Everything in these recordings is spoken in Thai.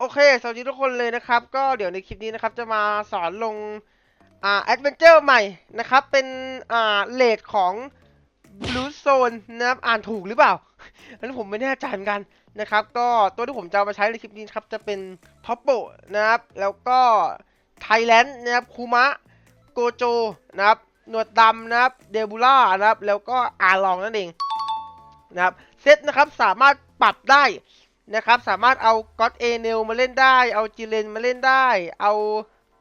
โอเค สวัสดีทุกคนเลยนะครับ ก็เดี๋ยวในคลิปนี้นะครับ จะมาสอนลง อ่าแอดเวนเจอร์ใหม่นะครับ เป็น อ่าเลดของ Blue Zone นะครับ อ่านถูกหรือเปล่า อันนี้ผมไม่แน่ใจเหมือนกันนะครับ ก็ตัวที่ผมจะเอามาใช้ในคลิปนี้นครับ จะเป็นท็อปโปนะครับ แล้วก็ไทแลนด์นะครับ คูมะ โกโจนะครับ หนวดดำนะครับ เดบูล่านะครับ แล้วก็อาลองนั่นเองนะครับ เซตนะครับ สามารถปรับได้ นะครับสามารถเอาก็อตเอเนลมาเล่นได้ เอาจิเลนมาเล่นได้ เอา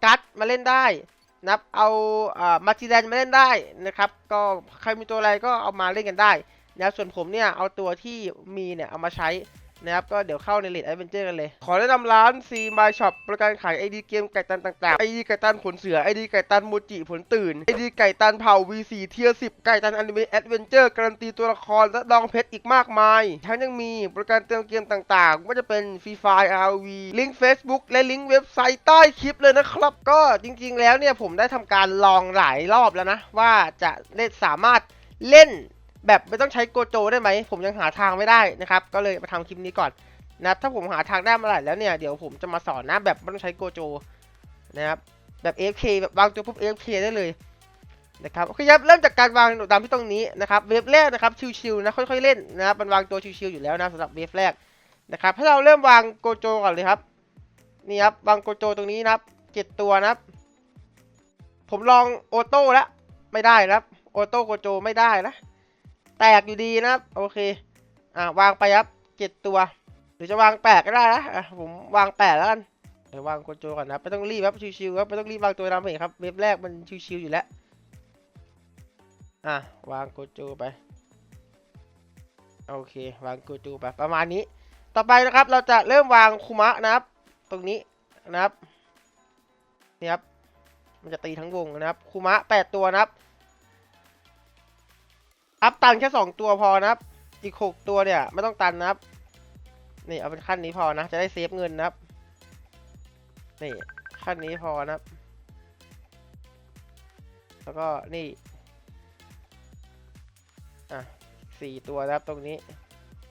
กัตมาเล่นได้นะครับเอาอ่ามาจิแลนมาเล่นได้นะครับก็ใครมีตัวอะไรก็เอามาเล่นกันได้นะส่วนผมเนี่ยเอาตัวที่มีเนี่ยเอามาใช้ นะครับก็เดี๋ยวเข้าในเลดแอดเวนเจอร์กันเลย ขอแนะนำร้าน C My Shop ประกันขาย ID เกมไก่ตันต่างๆ ID ไก่ตันขนเสือ ID ไก่ตันโมจิผลตื่น ID ไก่ตันเผ่า V4 เทียร์10 ไก่ตันอนิเมะแอดเวนเจอร์การันตีตัวละครและดองเพชรอีกมากมายทั้งยังมีบริการเติมเกมต่างๆไม่ว่าจะเป็น Free Fire RV ลิงก์ Facebook และลิงก์เว็บไซต์ใต้คลิปเลยนะครับ ก็จริงๆ แล้วเนี่ยผมได้ทำการลองหลายรอบแล้วนะว่าจะเล่นสามารถเล่น แบบไม่ต้องใช้โกโจได้ไหม ผมยังหาทางไม่ได้นะครับ ก็เลยมาทำคลิปนี้ก่อนนะครับถ้าผมหาทางได้เมื่อไหร่แล้วเนี่ย เดี๋ยวผมจะมาสอนนะแบบไม่ต้องใช้โกโจนะครับแบบ AFK แบบวางตัวปุ๊บ AFK ได้เลยนะครับโอเคครับเริ่มจากการวางตามที่ตรงนี้นะครับเวฟแรกนะครับชิวๆนะค่อยๆเล่นนะครับมันวางตัวชิวๆอยู่แล้วนะสำหรับเวฟแรกนะครับถ้าเราเริ่มวางโกโจก่อนเลยครับนี่ครับวางโกโจตรงนี้นะครับเจ็ดตัวนะครับ ผมลองโอโต้แล้วไม่ได้นะครับโอโต้โกโจไม่ได้นะ แตกอยู่ดีนะครับ โอเค อ่าวางไปครับเจ็ดตัว หรือจะวางแปะก็ได้นะอะผมวางแปะแล้วกันเดี๋ยววางโกโจก่อนนะไม่ต้องรีบครับชิวๆครับไม่ต้องรีบวางตัวดำเองครับเว็บแรกมันชิวๆอยู่แล้วอะวางโกโจไปโอเควางโกโจไปประมาณนี้ ต่อไปนะครับเราจะเริ่มวางคุมะนะครับ ตรงนี้นะครับนี่ครับมันจะตีทั้งวงนะครับคุมะแปดตัวนะครับ อัพตันแค่สองตัวพอนะครับ อีกหกตัวเนี่ยไม่ต้องตันนะครับ นี่เอาเป็นขั้นนี้พอนะ จะได้เซฟเงินนะครับ นี่ขั้นนี้พอนะครับ แล้วก็นี่ อะสี่ตัวนะครับตรงนี้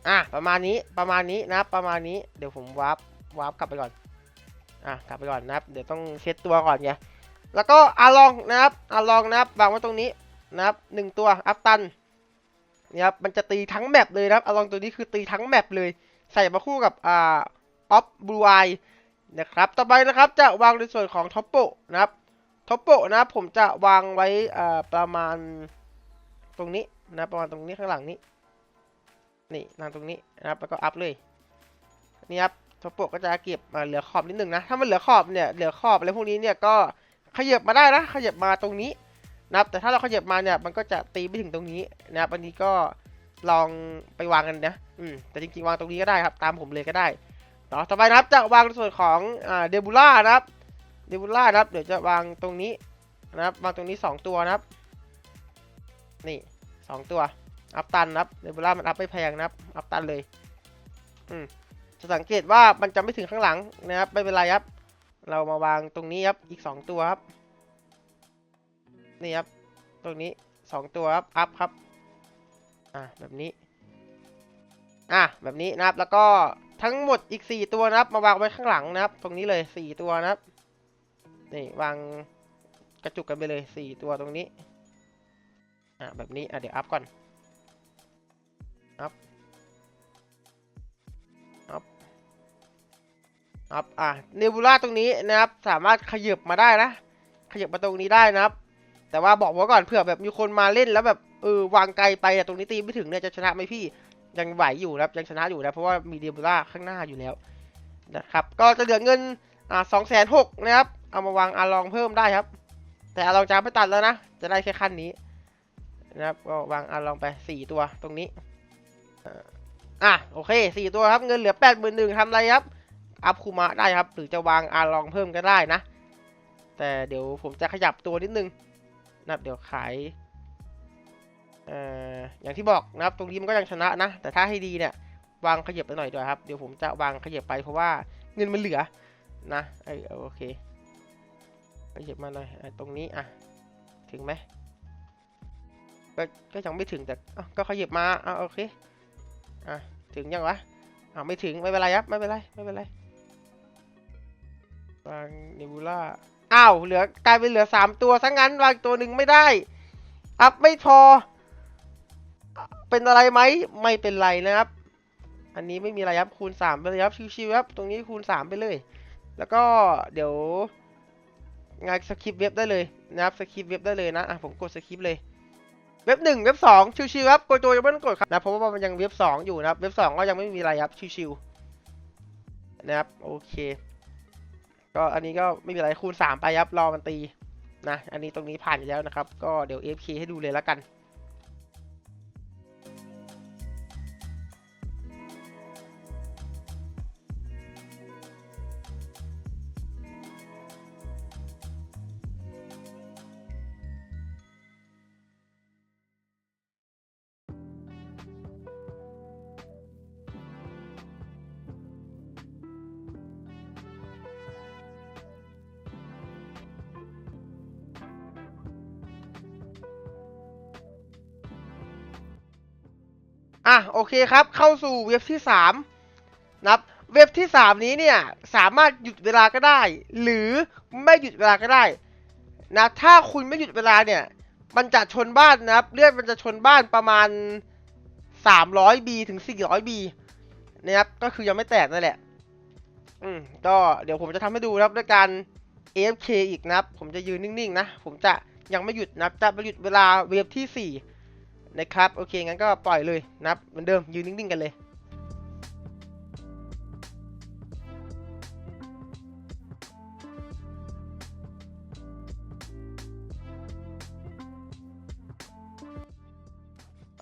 อะประมาณนี้ประมาณนี้นะครับ ประมาณนี้เดี๋ยวผมวาร์ปวาร์ปกลับไปก่อน อะกลับไปก่อนนะครับ เดี๋ยวต้องเช็ดตัวก่อนไง แล้วก็อาลองนะครับอาลองนะครับวางไว้ตรงนี้นะครับหนึ่งตัวอัพตัน นี่ครับมันจะตีทั้งแมปเลยนะครับอาลองตัวนี้คือตีทั้งแมปเลย ใส่มาคู่กับอ่าออฟบลูไอนะครับต่อไปนะครับจะวางในส่วนของท็อปโปนะครับท็อปโปนะครับผมจะวางไว้อ่าประมาณตรงนี้นะประมาณตรงนี้ข้างหลังนี้นี่นั่งตรงนี้นะครับแล้วก็อัพเลยนี่ครับท็อปโปก็จะเก็บมาเหลือขอบนิดหนึ่งนะถ้ามันเหลือขอบเนี่ยเหลือขอบอะไรพวกนี้เนี่ยก็ขยับมาได้นะขยับมาตรงนี้ นะครับแต่ถ้าเราขยับมาเนี่ยมันก็จะตีไม่ถึงตรงนี้นะครับอันนี้ก็ลองไปวางกันนะอืมแต่จริงๆวางตรงนี้ก็ได้ครับ ตามผมเลยก็ได้เนาะต่อไปนะครับจะวางในส่วนของอ่าเดบูล่านะครับเดบูล่านะครับ เดี๋ยวจะวางตรงนี้นะครับวางตรงนี้ 2 ตัวนะครับ นี่ 2 ตัว อัพตันนะครับเดบูล่ามันอัพไม่แพงนะครับ อัพตันเลย อืมจะสังเกตว่ามันจะไม่ถึงข้างหลังนะครับไม่เป็นไรครับ เรามาวางตรงนี้ครับอีก 2 ตัวครับ นี่ครับ ตรงนี้2ตัวครับ อัพครับ อะแบบนี้ อะแบบนี้นะครับ แล้วก็ทั้งหมดอีก 4 ตัวนะครับ มาวางไว้ข้างหลังนะครับ ตรงนี้เลย 4 ตัวนะครับ นี่วางกระจุกกันไปเลย 4 ตัวตรงนี้ อะแบบนี้ อะเดี๋ยวอัพก่อน อัพ อัพ อัพ อะเนบูล่าตรงนี้นะครับ สามารถขยับมาได้นะ ขยับมาตรงนี้ได้นะครับ แต่ว่าบอกไว้ก่อนเผื่อแบบมีคนมาเล่นแล้วแบบเออวางไกลไปอะตรงนี้ตีไม่ถึงเนี่ยจะชนะไหมพี่ยังไหวอยู่นะครับยังชนะอยู่นะเพราะว่ามีเดบูล่าข้างหน้าอยู่แล้วนะครับก็จะเหลือเงินอ่าสองแสนหกนะครับเอามาวางอาลองเพิ่มได้ครับ แต่อาลองจะไม่ตัดแล้วนะจะได้แค่ขั้นนี้นะครับก็วางอาลองไปสี่ตัวตรงนี้อ่าอะโอเคสี่ตัวครับเงินเหลือแปดหมื่นหนึ่งทำอะไรครับอัพคูมะได้ครับ หรือจะวางอาลองเพิ่มก็ได้นะ แต่เดี๋ยวผมจะขยับตัวนิดนึง นะครับเดี๋ยวขายเอ่ออย่างที่บอกนะครับตรงนี้มันก็ยังชนะนะ แต่ถ้าให้ดีเนี่ยวางขยับไปหน่อยด้วยครับ เดี๋ยวผมจะวางขยับไปเพราะว่าเงินมันเหลือนะเออโอเคขยับมาหน่อยตรงนี้อะถึงไหมก็ก็ยังไม่ถึงแต่ก็ขยับมาอะโอเคอะถึงยังวะอะไม่ถึงไม่เป็นไรครับไม่เป็นไรไม่เป็นไรวางเนบูล่า อ้าวเหลือกลายเป็นเหลือสามตัวซะงั้นวางตัวหนึ่งไม่ได้ อัพไม่พอ เป็นอะไรไหมไม่เป็นไรนะครับ อันนี้ไม่มีอะไรครับคูณสามไปเลยครับชิวๆครับตรงนี้คูณสามไปเลย แล้วก็เดี๋ยวงานสคริปต์เว็บได้เลยนะครับสคริปต์เว็บได้เลยนะอะผมกดสคริปต์เลยเว็บหนึ่งเว็บสองชิวๆครับโกโจยังไม่ต้องกดครับนะเพราะว่ามันยังเว็บสองอยู่นะครับเว็บสองก็ยังไม่มีอะไรครับชิวๆนะครับโอเค ก็อันนี้ก็ไม่มีอะไรคูณสามไปยับรอมันตีนะอันนี้ตรงนี้ผ่านอยู่แล้วนะครับ ก็เดี๋ยว FK ให้ดูเลยแล้วกัน อะโอเคครับ เข้าสู่เว็บที่สามนะครับเว็บที่สามนี้เนี่ยสามารถหยุดเวลาก็ได้ หรือไม่หยุดเวลาก็ได้นะถ้าคุณไม่หยุดเวลาเนี่ย มันจะชนบ้านนะครับเลือดมันจะชนบ้านประมาณ 300 B ถึง 400 B นะครับก็คือยังไม่แตกนั่นแหละอืมก็เดี๋ยวผมจะทำให้ดูนะครับด้วยการ AFK อีกนะครับ ผมจะยืนนิ่งๆนะ ผมจะยังไม่หยุดนะครับจะไปหยุดเวลาเว็บที่ 4 นะครับ โอเค งั้นก็ปล่อยเลยนับเหมือนเดิม ยืนนิ่ง ๆ กันเลย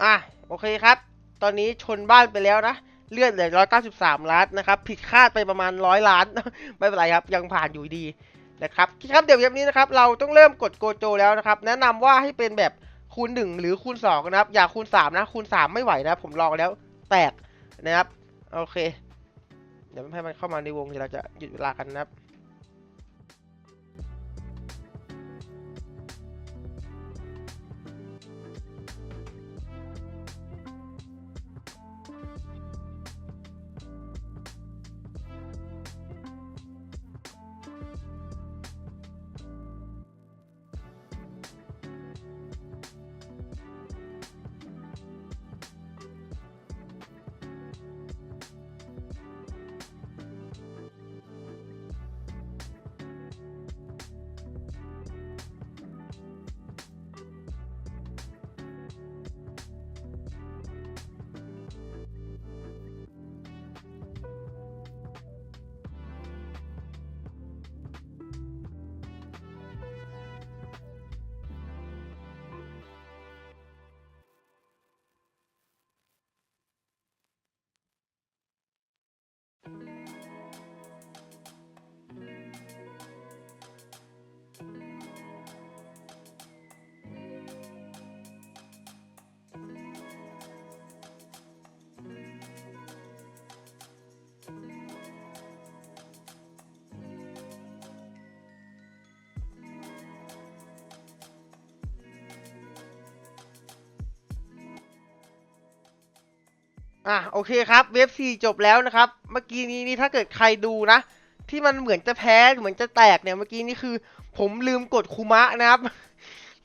อะ โอเคครับ ตอนนี้ชนบ้านไปแล้วนะ เลือดเหลือ 193 ล้านนะครับ ผิดคาดไปประมาณ 100 ล้าน ไม่เป็นไรครับ ยังผ่านอยู่ดีนะครับ ครับ เดี๋ยวเว็บนี้นะครับ เราต้องเริ่มกดโกโจแล้วนะครับ แนะนำว่าให้เป็นแบบ คูณ 1 หรือคูณ2นะครับ อย่าคูณ 3 นะ คูณ 3 ไม่ไหวนะ ผมลองแล้วแตกนะครับ โอเค เดี๋ยวให้มันเข้ามาในวงเดี๋ยวเราจะหยุดเวลากันนะครับ อะโอเคครับเว็บซีจบแล้วนะครับ เมื่อกี้นี้นี่ถ้าเกิดใครดูนะ ที่มันเหมือนจะแพ้เหมือนจะแตกเนี่ยเมื่อกี้นี่คือ ผมลืมกดคูมะนะครับ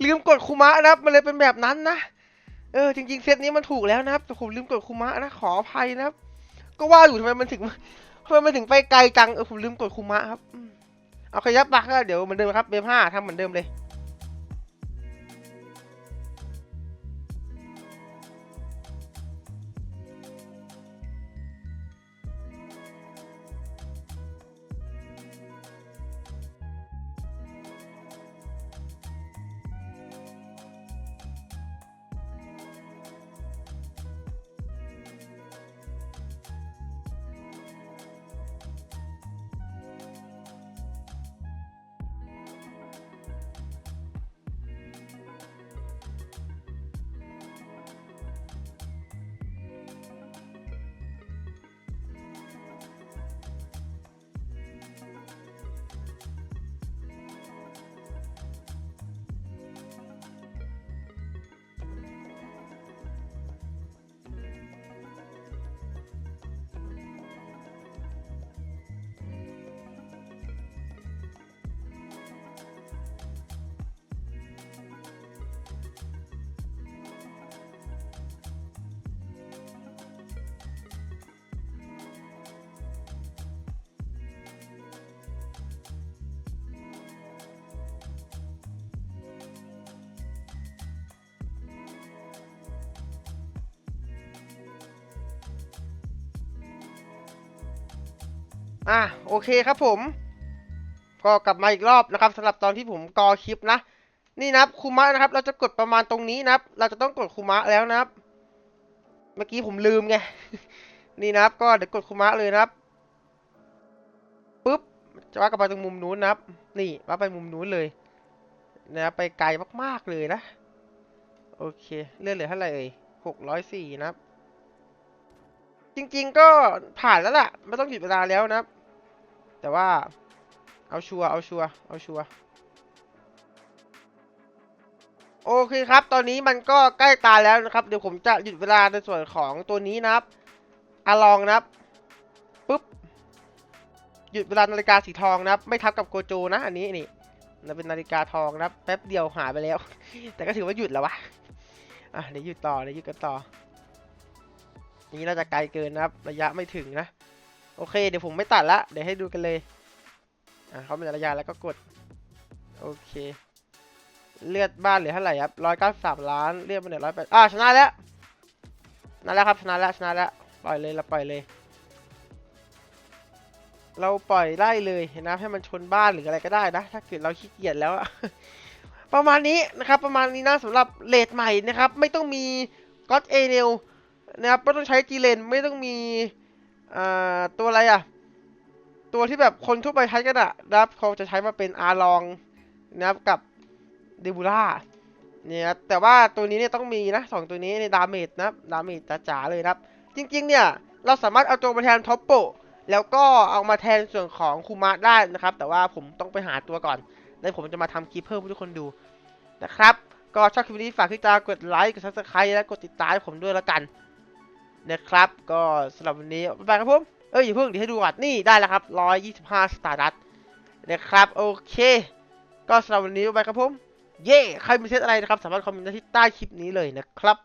ลืมกดคูมะนะครับมันเลยเป็นแบบนั้นนะเออจริงๆเซตนี้มันถูกแล้วนะครับแต่ผมลืมกดคูมะนะขออภัยนะครับ ก็ว่าอยู่ทำไมมันถึงทำไมมันถึงไปไกลจังเออผมลืมกดคูมะครับเอาขยับปากก็เดี๋ยวเหมือนเดิมครับเบฟห้าทำเหมือนเดิมเลย อะโอเคครับผม ก็กลับมาอีกรอบนะครับสำหรับตอนที่ผมกอคลิปนะ นี่นะครับคูมะนะครับ เราจะกดประมาณตรงนี้นะครับ เราจะต้องกดคูมะแล้วนะครับ เมื่อกี้ผมลืมไงนี่นะครับ ก็เดี๋ยวกดคูมะเลยนะครับปุ๊บจะว่ากลับไปตรงมุมนู้นนะครับ นี่ว่าไปมุมนู้นเลยนะไปไกลมากๆเลยนะ โอเคเลื่อนเหลือเท่าไหร่เอ่ยหกร้อยสี่นะครับ จริงๆก็ผ่านแล้วล่ะ ไม่ต้องหยุดเวลาแล้วนะครับ แต่ว่าเอาชัวร์เอาชัวร์เอาชัวร์โอเคครับ ตอนนี้มันก็ใกล้ตายแล้วนะครับ เดี๋ยวผมจะหยุดเวลาในส่วนของตัวนี้นะครับอะลองนะครับปุ๊บ หยุดเวลานาฬิกาสีทองนะครับ ไม่ทับกับโกโจนะ อันนี้นี่มันเป็นนาฬิกาทองนะครับ แป๊บเดียวหายไปแล้ว แต่ก็ถือว่าหยุดแล้ววะอะเดี๋ยวหยุดต่อเดี๋ยวหยุดกันต่อ นี้น่าจะไกลเกินนะครับ ระยะไม่ถึงนะ โอเค เดี๋ยวผมไม่ตัดละ เดี๋ยวให้ดูกันเลย อะเขาเป็นระยะแล้วก็กด โอเค เลือดบ้านเหลือเท่าไหร่ครับร้อยเก้าสามล้าน เลือดมันเหลือร้อยแปดอะชนะแล้วชนะแล้วครับชนะแล้วชนะแล้วปล่อยเลยเราปล่อยเลย เราปล่อยไล่เลยนะให้มันชนบ้านหรืออะไรก็ได้นะ ถ้าเกิดเราขี้เกียจแล้วอะประมาณนี้นะครับประมาณนี้นะสำหรับเลดใหม่นะครับ ไม่ต้องมีก็อตเอเนลนะครับไม่ต้องใช้จีเลนไม่ต้องมี อ่าตัวอะไรอะตัวที่แบบคนทั่วไปใช้กันอะนะครับเขาจะใช้มาเป็นอาลองนะครับกับเดบูล่าเนี่ยแต่ว่าตัวนี้เนี่ยต้องมีนะสองตัวนี้ในดาเมจนะดาเมจจ๋าเลยนะครับ จริง ๆ เนี่ย เราสามารถเอาตัวมาแทนท็อปโปแล้วก็เอามาแทนส่วนของคูมะได้นะครับ แต่ว่าผมต้องไปหาตัวก่อน แล้วผมจะมาทำคลิปเพิ่มให้ทุกคนดูนะครับ ก็ชอบคลิปนี้ฝากที่จะกดไลค์ กดซับสไครต์และกดติดตามผมด้วยล้วกัน นะครับ ก็สำหรับวันนี้ไปครับผมเอ้ยอย่าเพิ่งเดี๋ยวให้ดูก่อนนี่ได้แล้วครับ 125 สตาร์ดัตนะครับ โอเค ก็สำหรับวันนี้ไปครับผม เย่ใครมีเซตอะไรนะครับ สามารถคอมเมนต์ได้ที่ใต้คลิปนี้เลยนะครับ